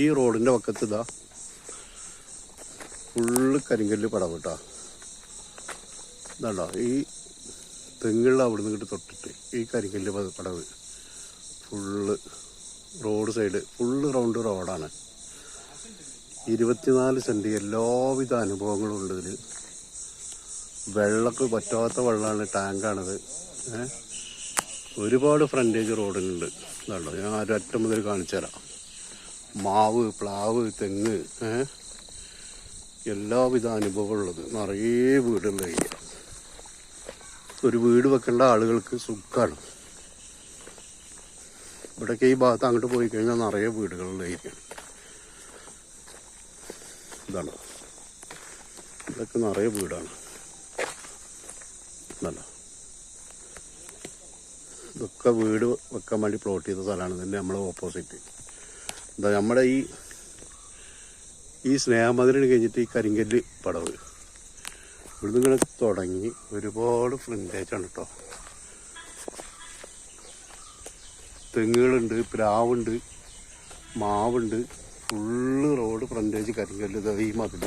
ഈ റോഡിന്റെ പക്കത്ത് ഇതാ ഫുള്ള് കരിങ്കല്ല് പടവട്ടാ ഇതാണ്ടോ ഈ തെങ്ങുള്ള അവിടെ നിന്ന് തൊട്ടിട്ട് ഈ കരിങ്കല്ല് പടവ് full road side full round റോഡാണ്. ഇരുപത്തിനാല് സെന്റ് എല്ലാവിധ അനുഭവങ്ങളും ഉണ്ട് ഇതിൽ വെള്ളമൊക്കെ പറ്റാത്ത വെള്ളമാണ് ടാങ്കാണത്. ഏഹ് ഒരുപാട് ഫ്രണ്ടേജ് റോഡിനുണ്ട്. ഇതാണ്ടോ ഞാൻ ഒരറ്റം മുതൽ കാണിച്ചു തരാം മാവ് പ്ലാവ് തെങ്ങ് എല്ലാവിധ അനുഭവമുള്ളത് നിറയെ വീടുള്ള ഏരിയ. ഒരു വീട് വെക്കേണ്ട ആളുകൾക്ക് സുഖമാണ് ഇവിടേക്ക് ഈ ഭാഗത്ത് അങ്ങോട്ട് പോയി കഴിഞ്ഞാൽ നിറയെ വീടുകളുള്ള ഏരിയ. ഇതാണ്? ഇതൊക്കെ നിറയെ വീടാണ്. ഇതൊക്കെ വീട് വെക്കാൻ വേണ്ടി പ്ലോട്ട് ചെയ്ത സ്ഥലമാണ്. ഇതിന്റെ നമ്മളെ ഓപ്പോസിറ്റ് എന്താ നമ്മുടെ ഈ ഈ സ്നേഹമതിലിന് കഴിഞ്ഞിട്ട് ഈ കരിങ്കല്ല് പടവ്. ഇവിടുന്ന് ഇങ്ങനെ തുടങ്ങി ഒരുപാട് ഫ്രണ്ടേജാണ് കേട്ടോ തെങ്ങുകളുണ്ട് പ്ലാവുണ്ട് മാവുണ്ട്. ഫുള്ള് റോഡ് ഫ്രണ്ടേജ് കരിങ്കല്ല് ഈ മതിൽ.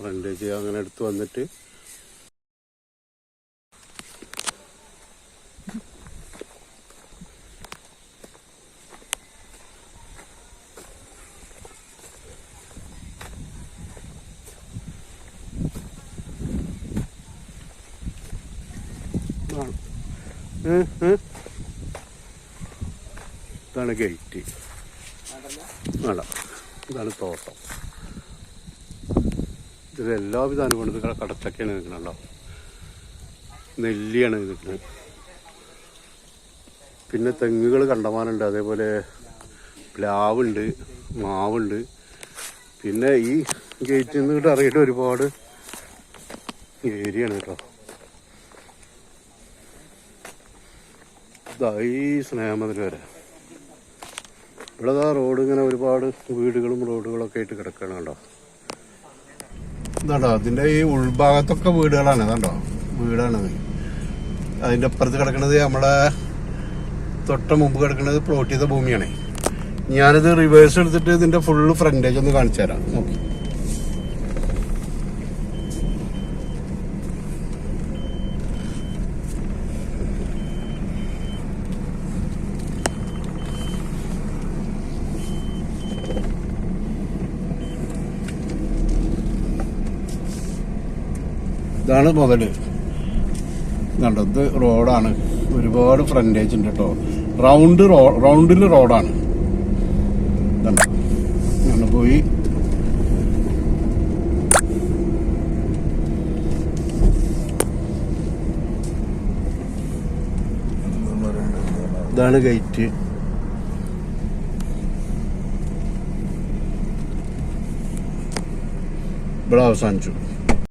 ഫ്രണ്ടേജ് അങ്ങനെ എടുത്ത് വന്നിട്ട്. ഇതാണ്. ഗേറ്റ് നട ഇതാണ് തോട്ടം. ഇതിൽ എല്ലാവിധ അനുഭവം കടച്ചക്കയാണ് നിൽക്കണല്ലോ നെല്ലിയാണ് നിൽക്കുന്നത് പിന്നെ തെങ്ങുകൾ കണ്ടമാനുണ്ട് അതേപോലെ പ്ലാവുണ്ട് മാവുണ്ട്. പിന്നെ ഈ ഗേറ്റിൽ നിന്ന് ഇങ്ങോട്ട് അറിയിട്ട് ഒരുപാട് ഏരിയാണ് കേട്ടോ. ഇതാ ഈ സ്നേഹമതിൽ വരെ. ഇവിടെ റോഡ് ഇങ്ങനെ ഒരുപാട് വീടുകളും റോഡുകളൊക്കെ ആയിട്ട് കിടക്കണം കണ്ടോ ഇതാണ്ടോ അതിന്റെ ഈ ഉൾഭാഗത്തൊക്കെ വീടുകളാണ് ഇതാണ്ടോ വീടാണത്. അതിന്റെ അപ്പുറത്ത് കിടക്കുന്നത് നമ്മുടെ തൊട്ട മുമ്പ് കിടക്കുന്നത് പ്ലോട്ട് ചെയ്ത ഭൂമിയാണ്. ഞാനിത് റിവേഴ്സ് എടുത്തിട്ട് ഇതിന്റെ ഫുള്ള് ഫ്രണ്ടേജ് ഒന്ന് കാണിച്ചു തരാം. നോക്കി. ഇതാണ് മുതൽ ഇതുണ്ട് ഇത് റോഡാണ്. ഒരുപാട് ഫ്രണ്ടേജ് ഉണ്ട് കേട്ടോ റൗണ്ട് റോ റൗണ്ടിൽ റോഡാണ്. ഇതുണ്ട് പോയി. ഇതാണ് ഗേറ്റ് ഇവിടെ അവസാനിച്ചു.